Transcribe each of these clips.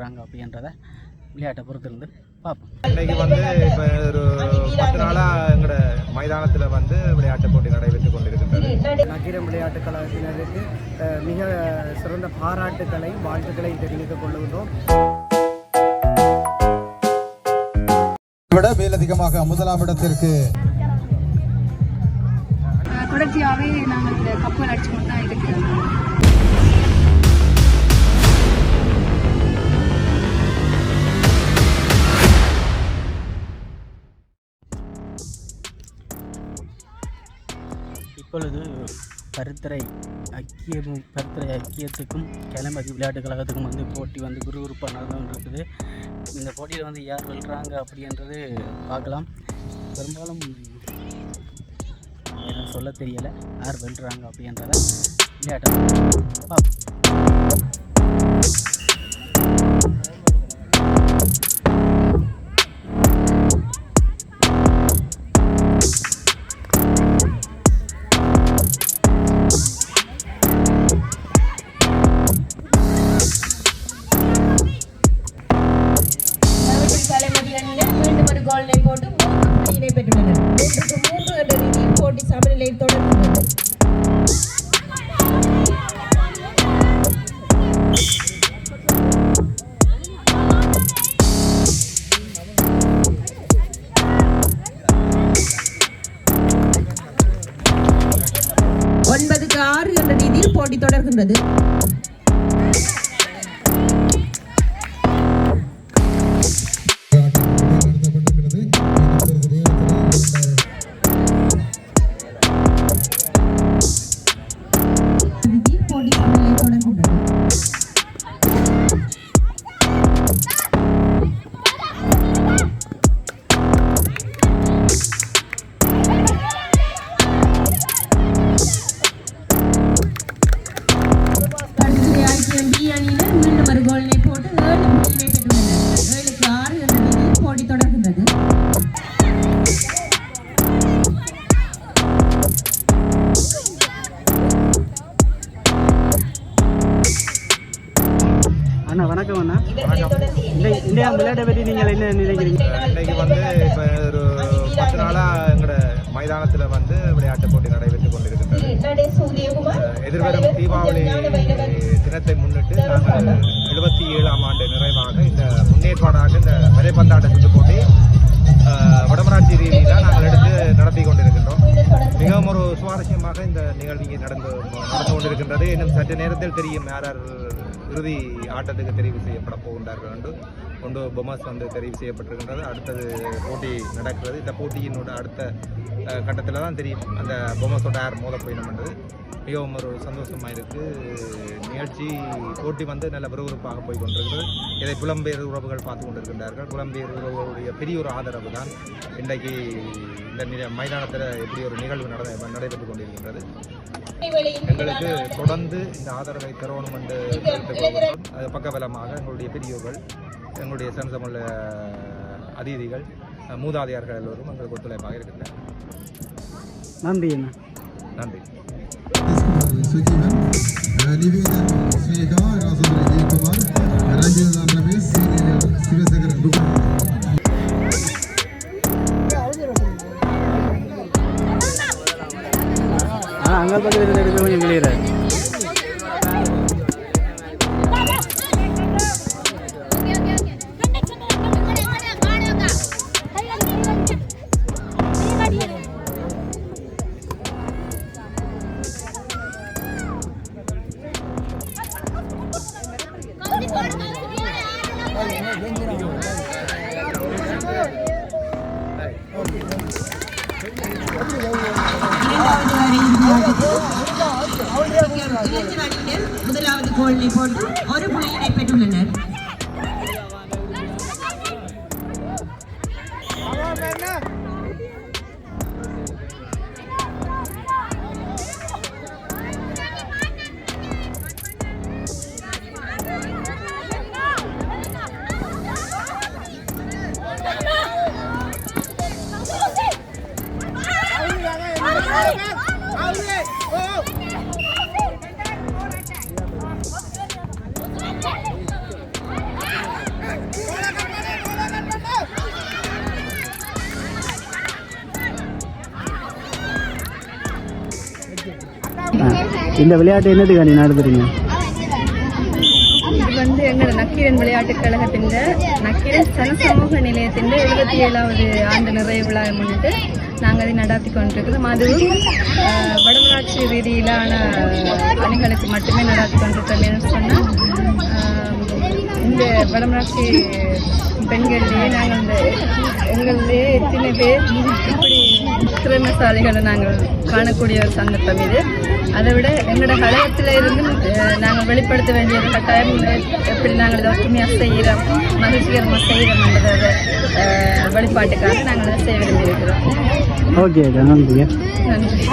வெல்றாங்க அப்படின்றத விளையாட்டை பொறுத்து இருந்து பார்ப்போம். இன்னைக்கு வந்து இப்போ ஒரு பத்து நாளாக எங்களோட மைதானத்தில் வந்து விளையாட்டுப் போட்டி நடைபெற்று கொண்டிருக்கின்றது. நகரம் விளையாட்டுக் கழகத்தினருக்கு மிக சிறந்த பாராட்டுக்களை வாழ்த்துக்களை தெரிவித்துக் கொள்கின்றோம். விட மேலதிகமாக முதலாம் இடத்திற்கு தொடர்ச்சியாகவே நாங்கள் இந்த கப்பல் அடிச்சுக்கொண்டு தான் இருக்கிறோம் இப்பொழுது பருத்தரை ஐக்கியமும் பருத்தரை ஐக்கியத்துக்கும் கிளம்பதி விளையாட்டுக் கழகத்துக்கும் வந்து போட்டி வந்து குறுகுறுப்பாக நடந்து இருக்குது இந்த போட்டியில் வந்து யார் வெல்றாங்க அப்படின்றது பார்க்கலாம். பெரும்பாலும் சொல்ல தெரியலை. யார் வெல்றாங்க அப்படின்றத விளையாட்டை போட்டி சமநிலை இந்த வலைப்பந்தாட்ட போட்டி வடமராட்சி ரீதியில் நாங்கள் எடுத்து நடத்தி கொண்டிருக்கின்றோம். மிகவும் ஒரு சுவாரஸ்யமாக இந்த நிகழ்வு இங்கே நடந்து நடந்து கொண்டிருக்கின்றது. இன்னும் சற்று நேரத்தில் தெரியும் யார் யார் இறுதி ஆட்டத்துக்கு தெரிவு செய்யப்பட போகின்றார்கள் என்று. ஒன்று பொமஸ் வந்து தெரிவு செய்யப்பட்டிருக்கின்றது. அடுத்தது போட்டி நடக்கிறது. இந்த போட்டியினோட அடுத்த கட்டத்தில் தான் தெரியும். அந்த பொமஸோட யார் மோத போயினோம்ன்றது மிகவும் ஒரு சந்தோஷமாக இருக்குது நிகழ்ச்சி போட்டி வந்து நல்ல விறுவிறுப்பாக போய் கொண்டிருக்கிறது. இதை புலம்பெயர் உறவுகள் பார்த்து கொண்டிருக்கின்றார்கள். புலம்பெயர் உறவுகளுடைய பெரிய ஒரு ஆதரவு தான் இன்றைக்கு இந்த மைதானத்தில் எப்படி ஒரு நிகழ்வு நட நடைபெற்றுக் கொண்டிருக்கின்றது. எங்களுக்கு தொடர்ந்து இந்த ஆதரவை தரணும் என்று. அது பக்கபலமாக எங்களுடைய பெரியோர்கள் எங்களுடைய சனசமுள்ள அதிதிகள் மூதாதையர்கள் எல்லோரும் எங்களுக்கு ஒத்துழைப்பாக இருக்கின்றனர். நன்றி நன்றி. சுஜீவன் நிவேதன் ஸ்னேகா ராசதுரை ஜெயக்குமார் ரஞ்சிதன் ரமேஷ் சீனியர் சிவசேகரன் ருபன் அங்கே பக்கத்தில் கொஞ்சம் கிளியராக முதலாவது கோல் போட்டு ஒரு புள்ளியினை பெற்றுள்ளனர். இந்த விளையாட்டு என்னத்துக்காண்டி நடத்துறீங்க இது வந்து எங்கள் நக்கீரன் விளையாட்டுக் கழகத்தின் நக்கீரன் சனசமூக நிலையத்தின் எழுபத்தி ஏழாவது ஆண்டு நிறைவு விழா முன்னிட்டு நாங்கள் அதை நடத்தி கொண்டிருக்கிறோம். அதுவும் வடமராட்சி ரீதியிலான பணிகளுக்கு மட்டுமே நடத்தி கொண்டிருக்கிறோம் என்று சொன்னால் இந்த வடமராட்சி பெண்கள்லேயே நாங்கள் இந்த எங்களிலேயே எத்தனை பேர் இப்படி திறமைசாலிகளை நாங்கள் காணக்கூடிய ஒரு சந்தர்ப்பம் இது. அதை விட எங்களோட கழகத்தில் இருந்து நாங்கள் வெளிப்படுத்த வேண்டிய ஒரு கட்டாயம் எப்படி நாங்கள் இதை ஒற்றுமையாக செய்கிறோம் மகிழ்ச்சிகரமாக செய்கிறோம் என்றதை வெளிப்பாட்டுக்காக நாங்கள் அதை செய்ய விரும்பியிருக்கிறோம் ஓகே நன்றி. நன்றி.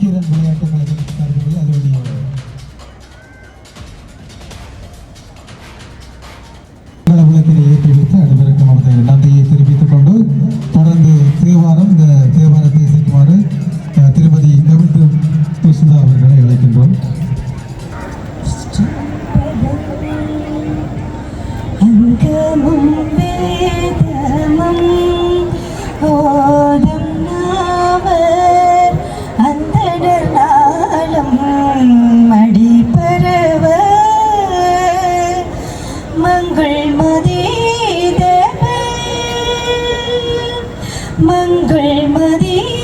நக்கீரன் விளையாட்டு கழகம் சார்பில் அதனுடைய ஏற்றி வைத்து அனைவருக்கும் அவரது நன்றியை தெரிவித்துக் கொண்டு தொடர்ந்து தேவாரம் இந்த தேவாரத்தை செய்யுமாறு திருமதி கவித்து துசுதா அவர்களை மங்கள் மதீதவ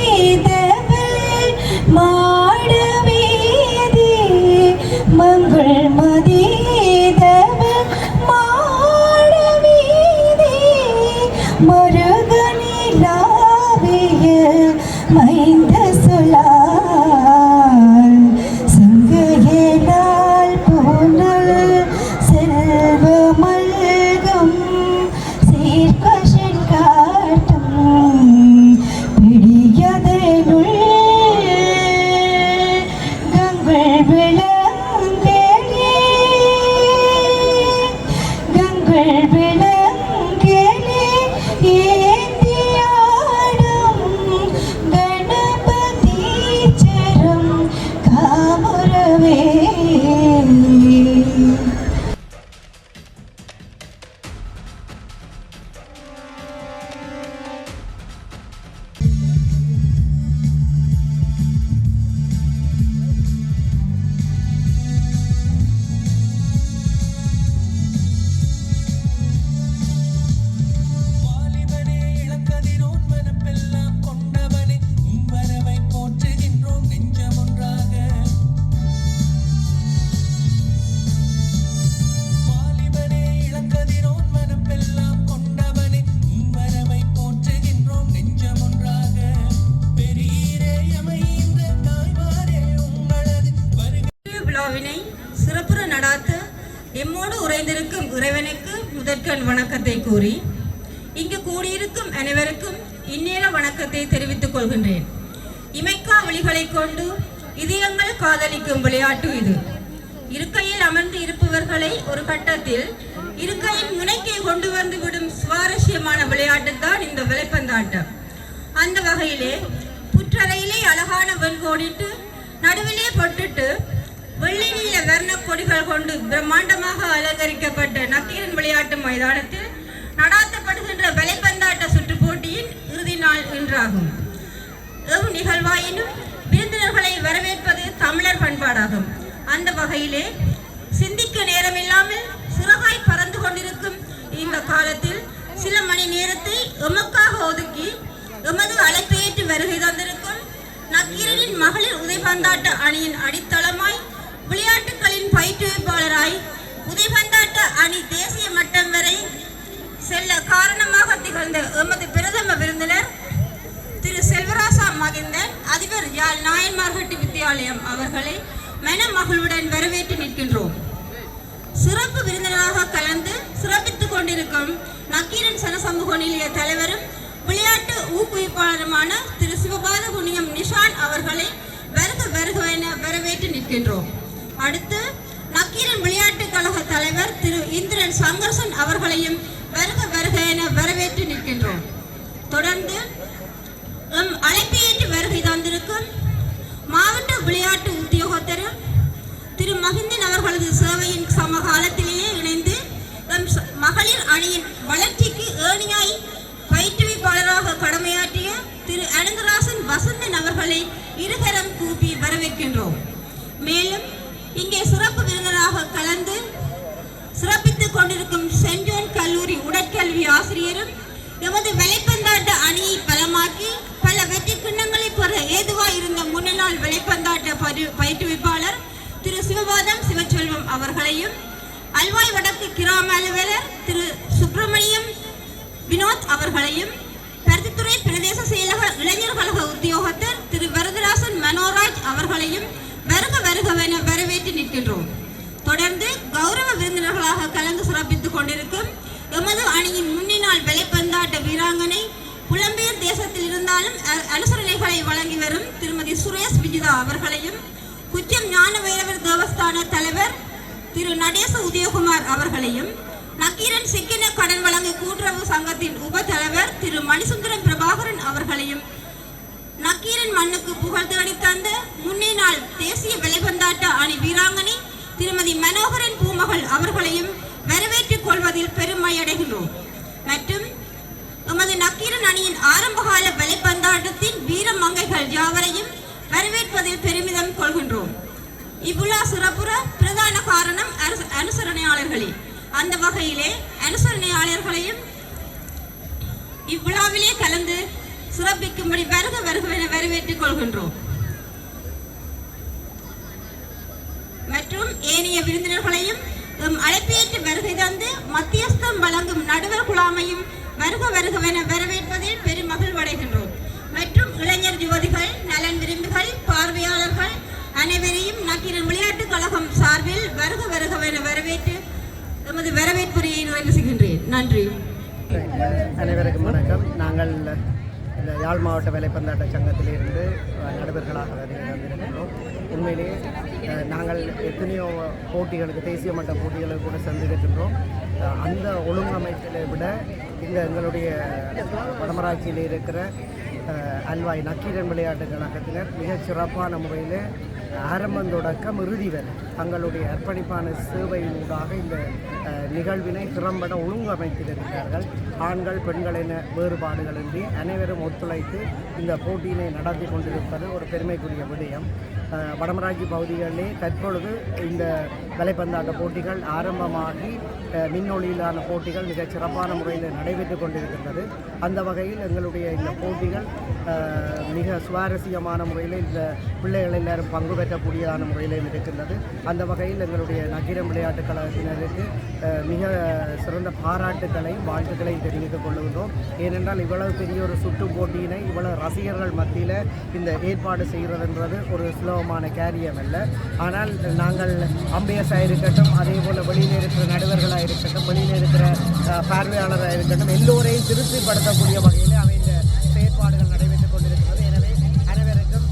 முதற்கண் வணக்கத்தை கூறி இங்கு கூடியிருக்கும் அனைவருக்கும் இந்நேர வணக்கத்தை தெரிவித்துக் கொள்கின்றேன். இமைக்கா ஒளிகளை கொண்டு இதயங்கள் காதலிக்கும் விளையாட்டு இது. இருக்கையில் அமர்ந்து இருப்பவர்களை ஒரு கட்டத்தில் இருக்கையின் முனைக்கை கொண்டு வந்து விடும் சுவாரஸ்யமான விளையாட்டு தான் இந்த விலைப்பந்தாட்டம் அந்த வகையிலே புற்றரையிலே அழகான வெண்கோடிட்டு நடுவிலே பொட்டுட்டு வெள்ளி நீல வர்ண கொடிகள் கொண்டு பிரம்மாண்டமாக அலங்கரிக்கப்பட்ட நக்கீரன் விளையாட்டு மைதானத்தில் நடாத்தப்படுகின்ற வலைப்பந்தாட்ட இன்றாகும். எவ் நிகழ்வாயினும் விருந்தினர்களை வரவேற்பது தமிழர் பண்பாடாகும். அந்த வகையிலே சிந்திக்க நேரமில்லாமல் சிறகாய் பறந்து கொண்டிருக்கும் இந்த காலத்தில் சில மணி நேரத்தை எமக்காக ஒதுக்கி எமது அழைப்பேற்று வருகை தந்திருக்கும் நக்கீரனின் மகளிர் உதைபந்தாட்ட அணியின் அடித்தளமாய் விளையாட்டுகளின் பயிற்றுவிப்பாளராய் உதைபந்தாட்ட அணி தேசிய மட்டம் வரை செல்ல காரணமாக திகழ்ந்த எமது பிரதம விருந்தினர் திரு செல்வராசா மகிந்தன் அதிபர் யாழ் நாயன்மார்கட்டி வித்தியாலயம் அவர்களை மனமகளுடன் வரவேற்று நிற்கின்றோம். சிறப்பு விருந்தினராக கலந்து சிறப்பித்துக் கொண்டிருக்கும் நக்கீரன் சனசமூக நிலைய தலைவரும் விளையாட்டு ஊக்குவிப்பாளருமான திரு சிவபாத புண்ணியம் நிஷான் அவர்களை வருக வருக என வரவேற்று நிற்கின்றோம். அடுத்து நக்கீரன் விளையாட்டுக் கழக தலைவர் திரு இந்திரன் சங்கர்சன் அவர்களையும் வருக வருக என வரவேற்று நிற்கின்றோம். தொடர்ந்து எம் அழைப்பேற்று வருகை தந்திருக்கும் மாவட்ட விளையாட்டு உத்தியோகத்தரும் திரு மகிந்தன் அவர்களது சேவையின் சமகாலத்திலேயே இணைந்து எம் மகளிர் அணியின் வளர்ச்சிக்கு ஏணியாய் பயிற்றுவிப்பாளராக கடமையாற்றிய திரு அனந்தராசன் வசந்தன் அவர்களை இருகரம் கூப்பி வரவேற்கின்றோம். மேலும் இங்கே சிறப்பு விருந்தினராக கலந்து சிறப்பித்துக் கொண்டிருக்கும் சென்ட் கல்லூரி உடற்கல்வி ஆசிரியரும் எமது வலைப்பந்தாட்ட அணியை பலமாக்கி பல வெற்றி கிண்ணங்களை பெற ஏதுவாக இருந்த முன்னாள் வலைப்பந்தாட்ட பரி- பயிற்றுவிப்பாளர் திரு சிவபாதம் சிவச்செல்வம் அவர்களையும் அல்வாய் வடக்கு கிராம அலுவலர் திரு சுப்பிரமணியம் வினோத் அவர்களையும் பருத்தித்துறை பிரதேச செயலக இளைஞர் கழக உத்தியோகத்தர் திரு வரதராசன் மனோராஜ் அவர்களையும் வருகவென வரவேற்று நிற்கின்றோம். தொடர்ந்து கௌரவ விருந்தினர்களாக கலந்து சிறப்பித்துக் கொண்டிருக்கும் எமது அணியின் முன்னினால் விலைப்பந்தாட்ட வீராங்கனை புலம்பெயர் தேசத்தில் இருந்தாலும் அனுசரணைகளை வழங்கி வரும் திருமதி சுரேஷ் விஜிதா அவர்களையும் குச்சம் ஞான வைரவர் தேவஸ்தான தலைவர் திரு நடேச உதயகுமார் அவர்களையும் நக்கீரன் சிக்கின கடன் வழங்கு கூட்டுறவு சங்கத்தின் உப தலைவர் திரு மணிசுந்தரம் பிரபாகரன் அவர்களையும் நக்கீரன் மண்ணுக்கு புகழ் தேடி தந்த முன்னே நாள் தேசிய விலைபந்தாட்ட அணி வீராங்கனை திருமதி மனோகரன் பூமகள் அவர்களையும் வரவேற்றுக் கொள்வதில் பெருமையடைகின்றோம். மற்றும் எமது நக்கீரன் அணியின் ஆரம்பகால விலைப்பந்தாட்டத்தின் வீர மங்கைகள் யாவரையும் வரவேற்பதில் பெருமிதம் கொள்கின்றோம். இவ்விழா சிறப்புற பிரதான காரணம் அனுசரணையாளர்களே. அந்த வகையிலே அனுசரணையாளர்களையும் இவ்விழாவிலே கலந்து சுரப்பிக்கும்படி வருக வருகவென வரவேற்றுக் கொள்கின்றோம். மற்றும் ஏனைய விருந்தினர்களையும் எம் அழைப்பேற்று வருகை தந்து மத்தியஸ்தம் வழங்கும் நடுவர் குழாமையும் வருக வருகவென வரவேற்பதில் பெரும் மகிழ்வடைகின்றோம் மற்றும் இளைஞர் யுவதிகள் நலன் விரும்பிகள் பார்வையாளர்கள் அனைவரையும் நக்கீரன் விளையாட்டுக் கழகம் சார்பில் வருக வருகவென வரவேற்று எமது வரவேற்புரையை நிறைவு செய்கின்றேன். நன்றி. அனைவருக்கும் வணக்கம். நாங்கள் இந்த யாழ் மாவட்ட வேலைப்பந்தாட்ட சங்கத்திலிருந்து நடுவர்களாக வந்திருக்கிறோம் உண்மையிலேயே நாங்கள் எத்தனையோ போட்டிகளுக்கு தேசிய மட்ட போட்டிகளுக்கு கூட சென்றிருக்கின்றோம். அந்த ஒழுங்கமைப்பிலை விட இந்த எங்களுடைய வடமராட்சியில் இருக்கிற அல்வாய் நக்கீரன் விளையாட்டு கழகத்தினர் மிகச் சிறப்பான முறையில் ஆரம்பம் தொடக்கம் இறுதி வரை தங்களுடைய அர்ப்பணிப்பான சேவையினூடாக இந்த நிகழ்வினை திறம்பட ஒழுங்கமைத்திருக்கிறார்கள். ஆண்கள் பெண்கள் என வேறுபாடுகளின்றி அனைவரும் ஒத்துழைத்து இந்த போட்டியினை நடத்தி கொண்டிருப்பது ஒரு பெருமைக்குரிய விடயம். வடமராட்சி பகுதிகளிலே தற்பொழுது இந்த விலைப்பந்தாட்ட போட்டிகள் ஆரம்பமாகி அஹ், மின்னொளியிலான போட்டிகள் மிகச் சிறப்பான முறையில் நடைபெற்று கொண்டிருக்கின்றது. அந்த வகையில் எங்களுடைய இந்த போட்டிகள் மிக சுவாரஸ்யமான முறையில் இந்த பிள்ளைகள் எல்லாரும் பங்கு பெற்றக்கூடியதான முறையிலும் இருக்கின்றது. அந்த வகையில் எங்களுடைய நகிரம் விளையாட்டுக் கழகத்தினருக்கு மிக சிறந்த பாராட்டுக்களையும் வாழ்த்துக்களையும் தெரிவித்துக் கொள்கின்றோம். ஏனென்றால் இவ்வளவு பெரிய ஒரு சுற்று போட்டியினை இவ்வளவு ரசிகர்கள் மத்தியில் இந்த ஏற்பாடு செய்கிறதுன்றது ஒரு சுலபமான காரியம் அல்ல. ஆனால் நாங்கள் அம்பையர்ஸாக இருக்கட்டும் அதே போல் வெளியில் இருக்கிற நடுவர்களாக இருக்கட்டும் வெளியில் இருக்கிற பார்வையாளராக இருக்கட்டும் எல்லோரையும் திருப்திப்படுத்தக்கூடிய வகையில் அவை இந்த செயற்பாடுகள் நடைபெற்றுக் கொண்டிருக்கிறது. எனவே அனைவருக்கும்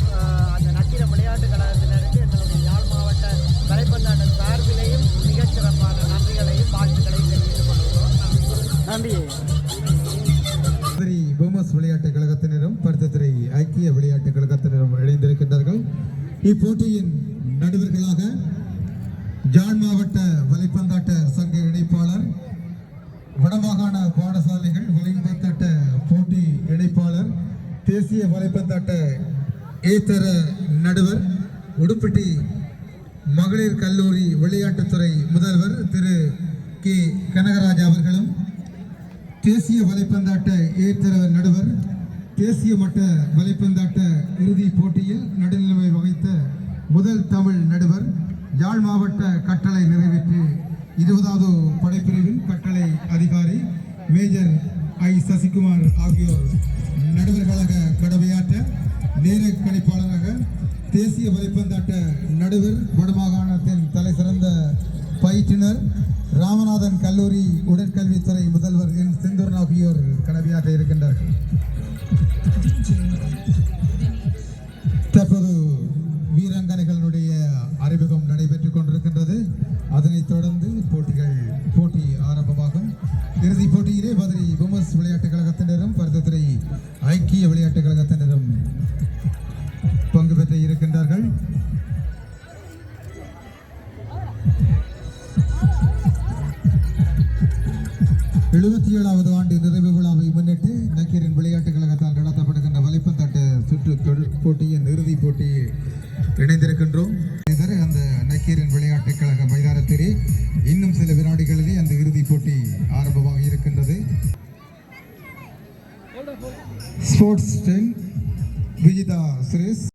அந்த நக்கீர விளையாட்டு கழகத்தினருக்கு எங்களுடைய யாழ் மாவட்ட தலைப்பந்தாட்ட சார்பிலையும் மிகச்சிறப்பான நன்றிகளையும் வாழ்த்துக்களையும் தெரிவித்துக் கொள்கிறோம். நன்றி. மதுரை விளையாட்டுக் கழகத்தினரும் பருத்தத்துறை ஐக்கிய விளையாட்டுக் கழகத்தினரும் இணைந்திருக்கின்றார்கள். இப்போட்டியின் நடுவர்களாக வலைப்பந்தாட்ட சங்க இணைப்பாளர் வடமாகாண பாடசாலைகள் வலைப்பந்தாட்ட போட்டி இணைப்பாளர் தேசிய வலைப்பந்தாட்ட ஏத்தர நடுவர் உடுப்பட்டி மகளிர் கல்லூரி விளையாட்டுத்துறை முதல்வர் திரு கே. கனகராஜ் அவர்களும் தேசிய வலைப்பந்தாட்ட ஏத்தர நடுவர் தேசிய மட்ட வலைப்பந்தாட்ட இறுதிப் போட்டியில் நடுநிலைமை வகித்த முதல் தமிழ் நடுவர் யாழ் மாவட்ட கட்டளை நிறைவேற்றி இருபதாவது படைப்பிரிவின் கட்டளை அதிகாரி மேஜர் ஐ சசிகுமார் ஆகியோர் நடுவர்களாக கடமையாற்ற நேர கணிப்பாளராக தேசிய வலைப்பந்தாட்ட நடுவர் வடமாகாணத்தின் தலைசிறந்த பயிற்றுனர் ராமநாதன் கல்லூரி உடற்கல்வித்துறை முதல்வர் என் செந்தூரன் ஆகியோர் கடமையாற்ற இருக்கின்றார்கள். விஜிதா சுரேஷ்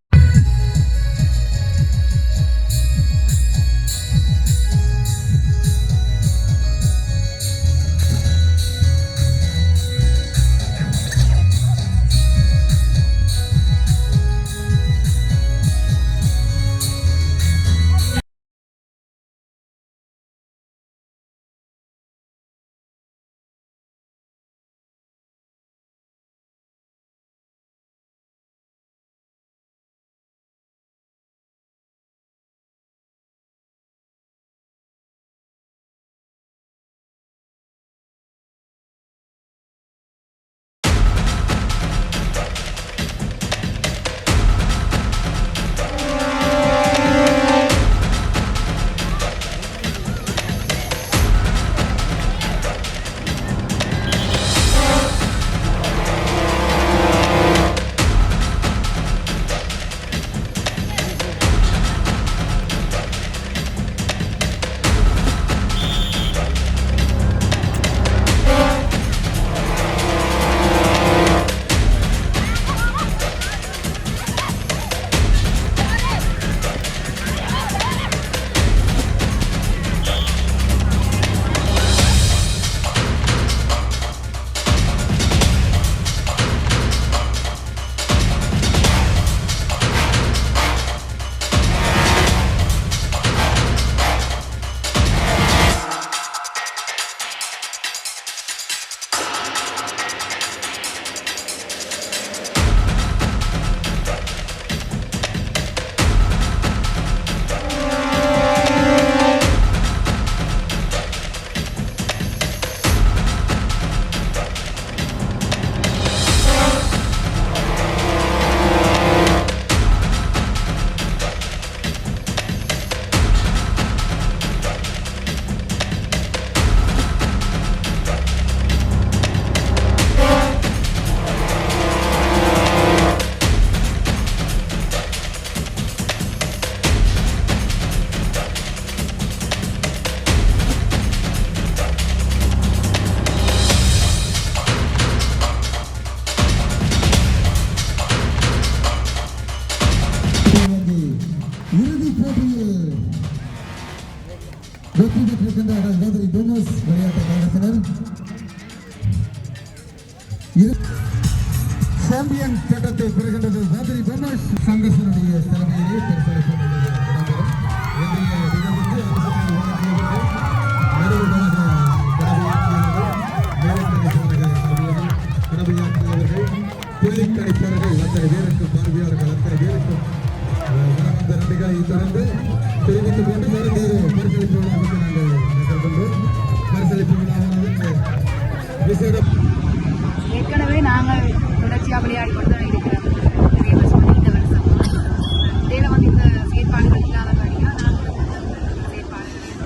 அத்தனை பேருக்கும் பார்வையாளர்கள் அத்தனை பேருக்கும் அஹ், மனமார்ந்த நன்றிகளை தொடர்ந்து தெரிவித்துக் கொண்டு தொடர்ந்து ஒரு பரிசளிப்பு விழாவுக்கு நாங்கள் நகர்கின்றோம் பரிசளிப்பு விழாவானது விசேட ஏற்கனவே நாங்கள் தொடர்ச்சியாக விளையாடி கொண்டு தான் இருக்கிறோம் நிறைய வருஷம் இந்த வருஷம் இடையில வந்து இந்த செயற்பாடுகள் இல்லாதபடியாக நாங்கள் செயற்பாடுகள்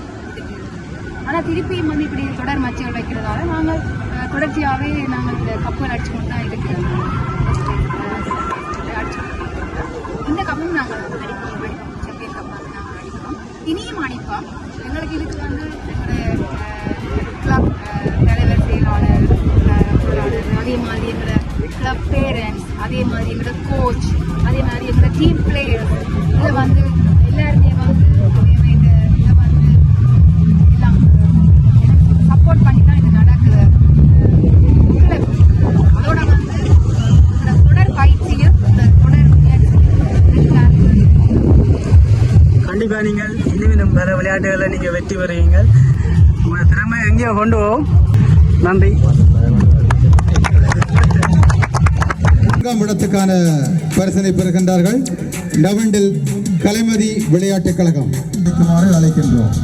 ஆனால் திருப்பியும் வந்து இப்படி தொடர் மச்சங்கள் வைக்கிறதால நாங்கள் அஹ், தொடர்ச்சியாகவே நாங்கள் இந்த கப்புகள் அடிச்சு கொண்டு தான் இருக்கிறோம் இந்த கப்பும் நாங்கள் அடிக்கணும் அடிக்கணும் சாம்பியன் கப் வந்து நாங்கள் அடிக்கணும் இனியும் அடிப்போம் எங்களுக்கு இதுக்கு வந்து எங்களோட கிளப் தலைவர் செயலாளர் அஹ், பொருளாளர் அதே மாதிரி எங்களோட கிளப் பேரண்ட்ஸ் அதே மாதிரி எங்களோட கோச் அதே மாதிரி எங்களோட டீம் பிளேயர்ஸ் இதில் வந்து எல்லாருமே வந்து இந்த இதை வந்து எல்லாம் சப்போர்ட் பண்ணி தான் இது நடக்குது. அஹ், அதோட வந்து இந்த தொடர் பயிற்சியும் கண்டிப்பாக நீங்கள் இனிமேலும் பல விளையாட்டுகளில் நீங்கள் வெற்றி பெறுவீங்க உங்கள் திறமை எங்கேயோ கொண்டு போவோம் நன்றி. நான்காம் இடத்துக்கான பரிசனை பெறுகின்றார்கள். டவண்டில் கலைமதி விளையாட்டுக் கழகம். அழைக்கின்றோம்.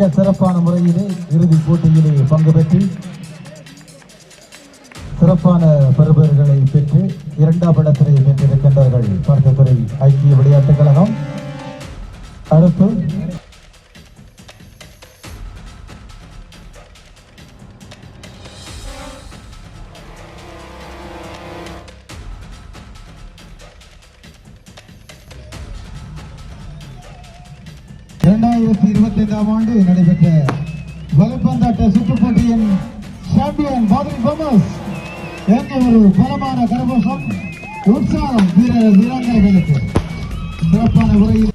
மிக சிறப்பான முறையிலே இறுதிப் போட்டியிலே பங்கு பெற்று சிறப்பான பெறுபர்களை பெற்று இரண்டாம் இடத்திலே வென்றிருக்கின்றார்கள் பருத்தத்துறை ஐக்கிய இரண்டாயிரத்தி இருபத்தி ஐந்தாம் ஆண்டு நடைபெற்ற வலுப்பந்தாட்ட சுற்றுப் போட்டியின் சாம்பியன் மாதிரி பொமஸ் என்ற ஒரு பலமான கரகோஷம் உற்சாகம் வீரர் வீராங்கனைகளுக்கு சிறப்பான உரையில்